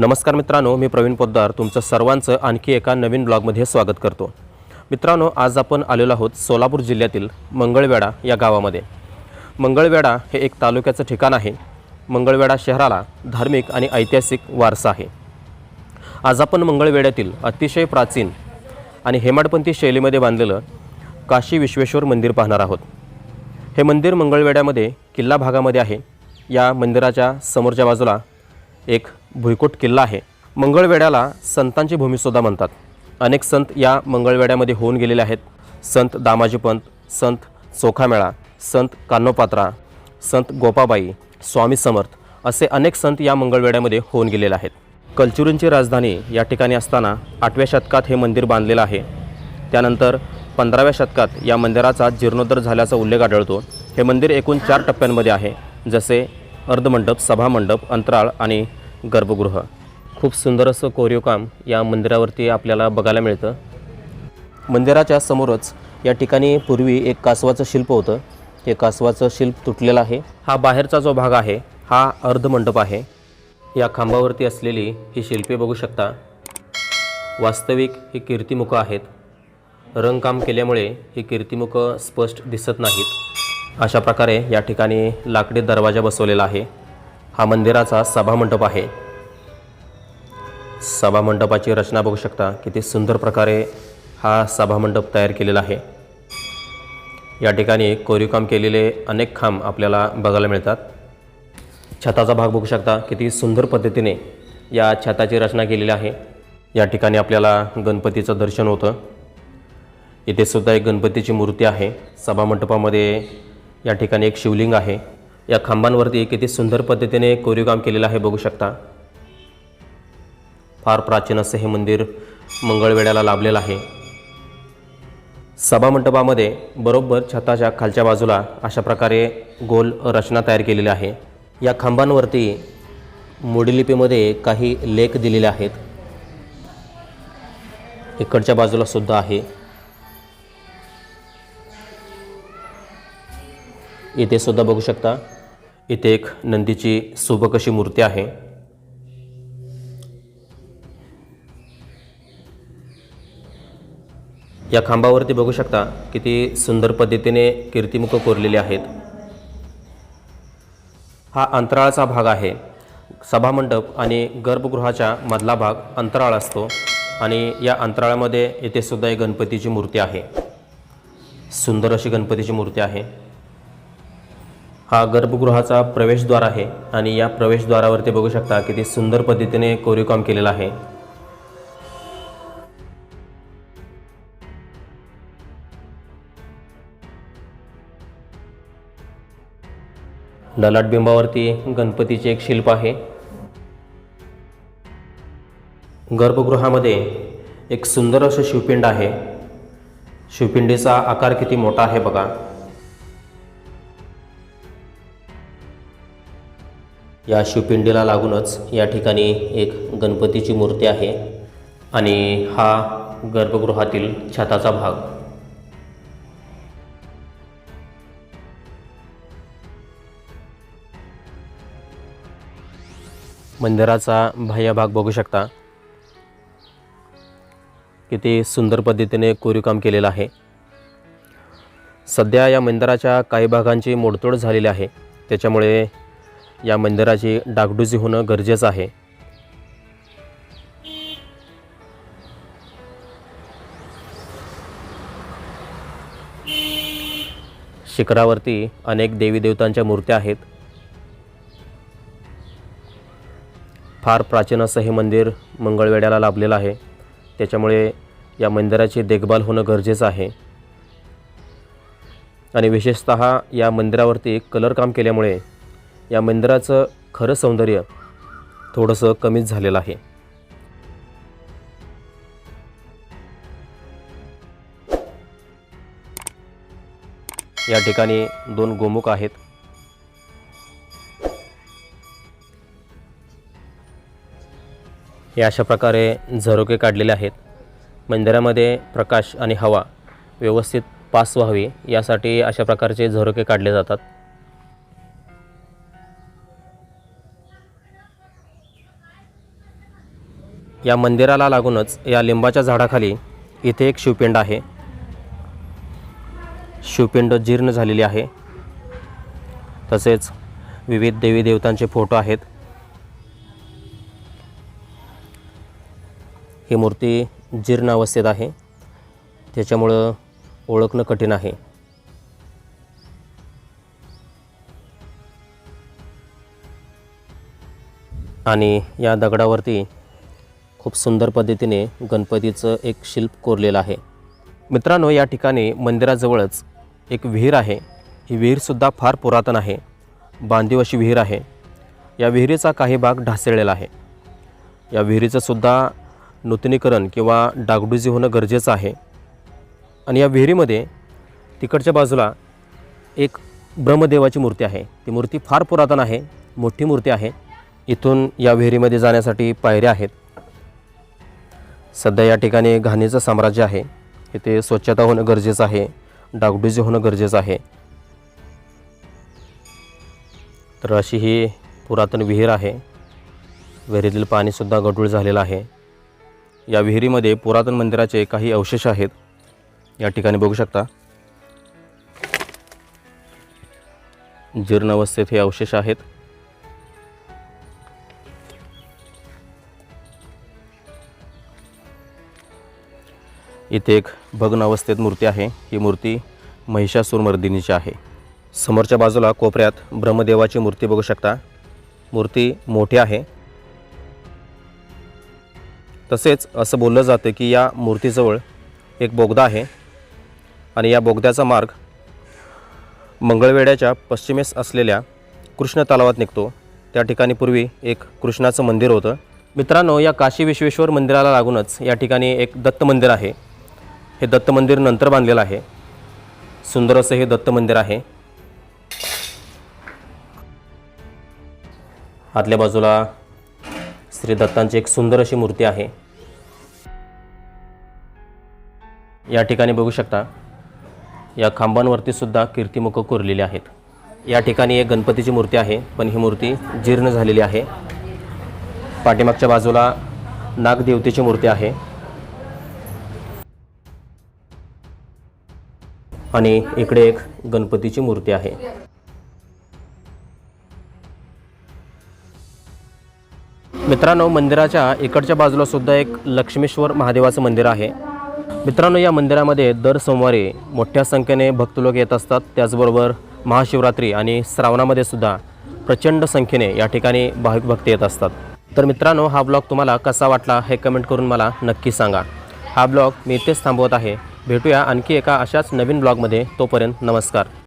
नमस्कार मित्रांनो मी प्रवीण पोद्दार. तुमचं सर्वांचं आणखी एका नवीन ब्लॉगमध्ये स्वागत करतो. मित्रांनो आज आपण आलेलो आहोत सोलापूर जिल्ह्यातील मंगळवेढा या गावामध्ये. मंगळवेढा हे एक तालुक्याचं ठिकाण आहे. मंगळवेढा शहराला धार्मिक आणि ऐतिहासिक वारसा आहे. आज आपण मंगळवेढ्यातील अतिशय प्राचीन आणि हेमाडपंथी शैलीमध्ये बांधलेलं काशी विश्वेश्वर मंदिर पाहणार आहोत. हे मंदिर मंगळवेड्यामध्ये किल्ला भागामध्ये आहे. या मंदिराच्या समोरच्या बाजूला एक भुईकोट किल्ला आहे. मंगळवेड्याला संतांची भूमीसुद्धा म्हणतात. अनेक संत या मंगळवेड्यामध्ये होऊन गेलेले आहेत. संत दामाजी पंत संत चोखामेळा संत कान्होपात्रा संत गोपाबाई स्वामी समर्थ असे अनेक संत या मंगळवेड्यामध्ये होऊन गेलेले आहेत. कलचुरींची राजधानी या ठिकाणी असताना आठव्या शतकात हे मंदिर बांधलेलं आहे. त्यानंतर पंधराव्या शतकात या मंदिराचा जीर्णोद्धर झाल्याचा उल्लेख आढळतो. हे मंदिर एकूण चार टप्प्यांमध्ये आहे जसे अर्धमंडप सभामंडप अंतराळ आणि गर्भगृह. खूप सुंदर असं कोरीव काम या मंदिरावरती आपल्याला बघायला मिळतं. मंदिराच्या समोरच या ठिकाणी पूर्वी एक कासवाचं शिल्प होतं. ते कासवाचं शिल्प तुटलेलं आहे. हा बाहेरचा जो भाग आहे हा अर्धमंडप आहे. या खांबावरती असलेली ही शिल्पे बघू शकता. वास्तविक ही कीर्तिमुखं आहेत. रंगकाम केल्यामुळे ही कीर्तिमुखं स्पष्ट दिसत नाहीत. अशा प्रकारे या ठिकाणी लाकडी दरवाजा बसवलेला आहे. हा मंदिराचा सभामंडप आहे. सभामंडपाची रचना बघू शकता किती सुंदर प्रकारे हा सभामंडप तयार केलेला आहे. या ठिकाणी कोरीवकाम केलेले अनेक खांब आपल्याला बघायला मिळतात. छताचा भाग बघू शकता किती सुंदर पद्धतीने या छताची रचना केलेली आहे. या ठिकाणी आपल्याला गणपतीचं दर्शन होतं. इथे सुद्धा एक गणपतीची मूर्ती आहे. सभामंडपामध्ये या ठिकाणी एक शिवलिंग आहे. या खांबांवरती किती सुंदर पद्धतीने कोरीवकाम केलेलं आहे बघू शकता. फार प्राचीन असं हे मंदिर मंगळवेढ्याला लाभलेलं आहे. सभामंडपामध्ये बरोबर छताच्या खालच्या बाजूला अशा प्रकारे गोल रचना तयार केलेली आहे. या खांबांवरती मोडीलिपीमध्ये काही लेख दिलेले आहेत. इकडच्या बाजूला सुद्धा आहे. इथे सुद्धा बघू शकता. इथे एक नंदीची सुबक अशी मूर्ती आहे. या खांबावरती बघू शकता किती सुंदर पद्धतीने कीर्तिमुख कोरलेले आहेत. हा अंतराळाचा भाग आहे. सभामंडप आणि गर्भगृहाच्या मधला भाग अंतराळ असतो आणि या अंतराळामध्ये येथे सुद्धा एक गणपतीची मूर्ती आहे. सुंदर अशी गणपतीची मूर्ती आहे. हा गर्भगृहाचा प्रवेशद्वार आहे आणि या प्रवेशद्वारावरती बघू शकता किती सुंदर पद्धतीने कोरीवकाम केलेलं आहे. ललाटबिंबावरती गणपतीचे एक शिल्प आहे. गर्भगृहामध्ये एक सुंदर असं शिवपिंड आहे. शिवपिंडीचा आकार किती मोठा आहे बघा. या शिवपिंडीला लागूनच या ठिकाणी एक गणपतीची मूर्ती आहे आणि हा गर्भगृहातील छताचा भाग. मंदिराचा बाह्य भाग बघू शकता. किती सुंदर पद्धतीने कोरीवकाम केलेलं आहे. सध्या या मंदिराच्या काही भागांची मोडतोड झालेली आहे. त्याच्यामुळे या मंदिराची डागडुजी होणं गरजेचं आहे. शिखरावरती अनेक देवी देवतांच्या मूर्त्या आहेत. फार प्राचीन असं हे मंदिर मंगळवेढ्याला लाभलेलं आहे. त्याच्यामुळे या मंदिराची देखभाल होणं गरजेचं आहे. आणि विशेषत या मंदिरावरती कलर काम केल्यामुळे या मंदिराचं खरं सौंदर्य थोडंसं कमीच झालेलं आहे. या ठिकाणी दोन गोमुख आहेत. हे अशा प्रकारे झरोके काढलेले आहेत. मंदिरामध्ये प्रकाश आणि हवा व्यवस्थित पास व्हावी यासाठी अशा प्रकारचे झरोके काढले जातात. या मंदिराला लागूनच या लिंबाच्या झाडाखाली इथे एक शिवपिंड आहे. शिवपिंड जीर्ण झालेली आहे. तसेच विविध देवी देवतांचे फोटो आहेत. ही मूर्ती जीर्ण अवस्थेत आहे. त्याच्यामुळं ओळखणं कठीण आहे. आणि या दगडावरती खूप सुंदर पद्धतीने गणपतीचं एक शिल्प कोरलेलं आहे. मित्रांनो या ठिकाणी मंदिराजवळच एक विहीर आहे. ही विहीरसुद्धा फार पुरातन आहे. बांधीव अशी विहीर आहे. या विहिरीचा काही भाग ढासळलेला आहे. या विहिरीचंसुद्धा नूतनीकरण किंवा डागडुजी होणं गरजेचं आहे. आणि या विहिरीमध्ये तिकडच्या बाजूला एक ब्रह्मदेवाची मूर्ती आहे. ती मूर्ती फार पुरातन आहे. मोठी मूर्ती आहे. इथून या विहिरीमध्ये जाण्यासाठी पायऱ्या आहेत. सध्या या ठिकाणी घाणीचं साम्राज्य आहे. इथे स्वच्छता होणं गरजेचं आहे. डागडुजी होणं गरजेचं आहे. तर अशी ही पुरातन विहीर आहे. विहिरीतील पाणीसुद्धा गढूळ झालेलं आहे. या विहिरीमध्ये पुरातन मंदिराचे काही अवशेष आहेत. या ठिकाणी बघू शकता. जीर्ण अवस्थेत हे अवशेष आहेत. इथे एक भग्न अवस्थेत मूर्ती आहे. ही मूर्ती महिषासूरमर्दिनीची आहे. समोरच्या बाजूला कोपऱ्यात ब्रह्मदेवाची मूर्ती बघू शकता. मूर्ती मोठी आहे. तसेच असं बोललं जातं की या मूर्तीजवळ एक बोगदा आहे. आणि या बोगद्याचा मार्ग मंगळवेड्याच्या पश्चिमेस असलेल्या कृष्ण तलावात निघतो. त्या ठिकाणी पूर्वी एक कृष्णाचं मंदिर होतं. मित्रांनो या काशी विश्वेश्वर मंदिराला लागूनच या ठिकाणी एक दत्त मंदिर आहे. हे दत्त मंदिर नंतर बांधलेलं आहे. सुंदर असं हे दत्त मंदिर आहे. आतल्या बाजूला श्री दत्तांची एक सुंदर अशी मूर्ती आहे. या ठिकाणी बघू शकता या खांबांवरती सुद्धा कीर्तिमुख कोरलेली आहेत. या ठिकाणी एक गणपतीची मूर्ती आहे पण ही मूर्ती जीर्ण झालेली आहे. पाठीमागच्या बाजूला नागदेवतेची मूर्ती आहे. आणि इकडे एक गणपतीची मूर्ती आहे. मित्रांनो मंदिराच्या इकडच्या बाजूला सुद्धा एक लक्ष्मेश्वर महादेवाचं मंदिर आहे. मित्रांनो या मंदिरामध्ये दर सोमवारी मोठ्या संख्येने भक्त लोक येत असतात. त्याचबरोबर महाशिवरात्री आणि श्रावणामध्ये सुद्धा प्रचंड संख्येने या ठिकाणी भाविक भक्त येत असतात. तर मित्रांनो हा ब्लॉग तुम्हाला कसा वाटला हे कमेंट करून मला नक्की सांगा. हा ब्लॉग मी इथेच थांबवत आहे. भेटूया आणखी एका अशाच नवीन ब्लॉगमध्ये. तोपर्यंत नमस्कार.